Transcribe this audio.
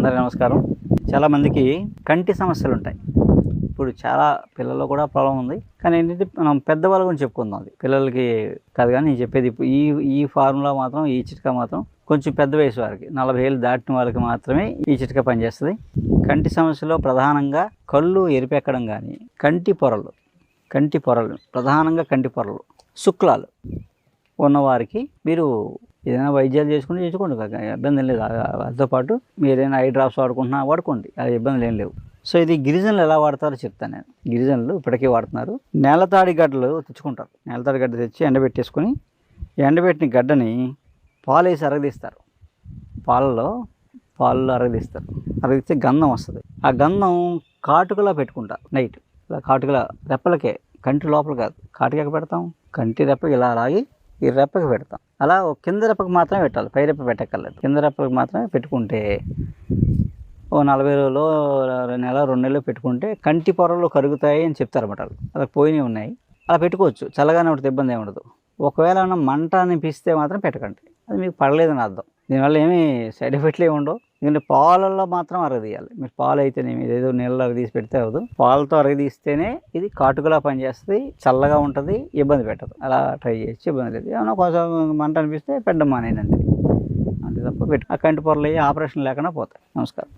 అందరికీ నమస్కారం. చాలామందికి కంటి సమస్యలు ఉంటాయి. ఇప్పుడు చాలా పిల్లల్లో కూడా ప్రాబ్లం ఉంది. కానీ ఏంటంటే మనం పెద్దవాళ్ళ గురించి చెప్పుకుందాం. అది పిల్లలకి కాదు కానీ నేను చెప్పేది ఈ ఈ ఫార్ములా మాత్రం ఈ చిట్కా మాత్రం కొంచెం పెద్ద వయసు వారికి నలభై ఏళ్ళు దాటిన వాళ్ళకి మాత్రమే ఈ చిట్కా పనిచేస్తుంది. కంటి సమస్యలో ప్రధానంగా కళ్ళు ఎరిపెక్కడం కానీ కంటి పొరలు కంటి పొరలు ప్రధానంగా కంటి పొరలు శుక్లాలు ఉన్నవారికి మీరు ఏదైనా వైద్యాలు చేసుకుని చేసుకోండి ఇబ్బంది లేదు. ఆ- పాటు మీరు ఏదైనా ఐ డ్రాప్స్ వాడుకుంటున్నా వాడుకోండి అది ఇబ్బందులు ఏం లేవు. సో ఇది గిరిజనులు ఎలా వాడతారో చెప్తాను నేను. గిరిజనులు ఇప్పటికీ వాడుతున్నారు. నేలతాడి గడ్డలు తెచ్చుకుంటారు. నేలతాడి గడ్డ తెచ్చి ఎండబెట్టేసుకొని ఎండబెట్టిన గడ్డని పాలు వేసి అరగదీస్తారు. పాలలో పాలలో అరగదీస్తారు. అరగదీస్తే గంధం వస్తుంది. ఆ గంధం కాటుకలా పెట్టుకుంటారు నైట్. ఇలా కాటుకలా రెప్పలకే కంటి లోపల కాదు. కాటుక పెడతాం? కంటి రెప్పకి ఇలా లాగి ఈ రెప్పకి పెడతాం. అలా కింద రెప్పకి మాత్రమే పెట్టాలి. పై రెప్ప పెట్టక్కర్లేదు. కింద రెప్పకి మాత్రమే పెట్టుకుంటే ఓ నలభై రోజులు నెల రెండు నెలలు పెట్టుకుంటే కంటి పొరలు కరుగుతాయి అని చెప్తారు అన్నమాట వాళ్ళు. అలా పోయినవి ఉన్నాయి. అలా పెట్టుకోవచ్చు. చల్లగానే ఉంటుంది ఇబ్బంది ఏమి ఉండదు. ఒకవేళ మంట అనిపిస్తే మాత్రం పెట్టకండి. అది మీకు పడలేదని అర్థం. దీనివల్ల ఏమీ సైడ్ ఎఫెక్ట్లు ఏమి ఉండవు. ఎందుకంటే పాలల్లో మాత్రం అరగదీయాలి మీరు పాలు అయితేనేమి మీరు ఏదో నీళ్ళలో అరగదీసి పెడితే అవ్వదు. పాలతో అరగదీస్తేనే ఇది కాటుకలా పనిచేస్తుంది చల్లగా ఉంటుంది ఇబ్బంది పెట్టదు. అలా ట్రై చేయొచ్చు ఇబ్బంది లేదు. ఏమైనా కొంచెం మంట అనిపిస్తే పెట్టడం మానేనండి అంతే తప్ప పెట్టి ఆ కంటి పొరలు అయ్యి ఆపరేషన్ లేకుండా పోతాయి. నమస్కారం.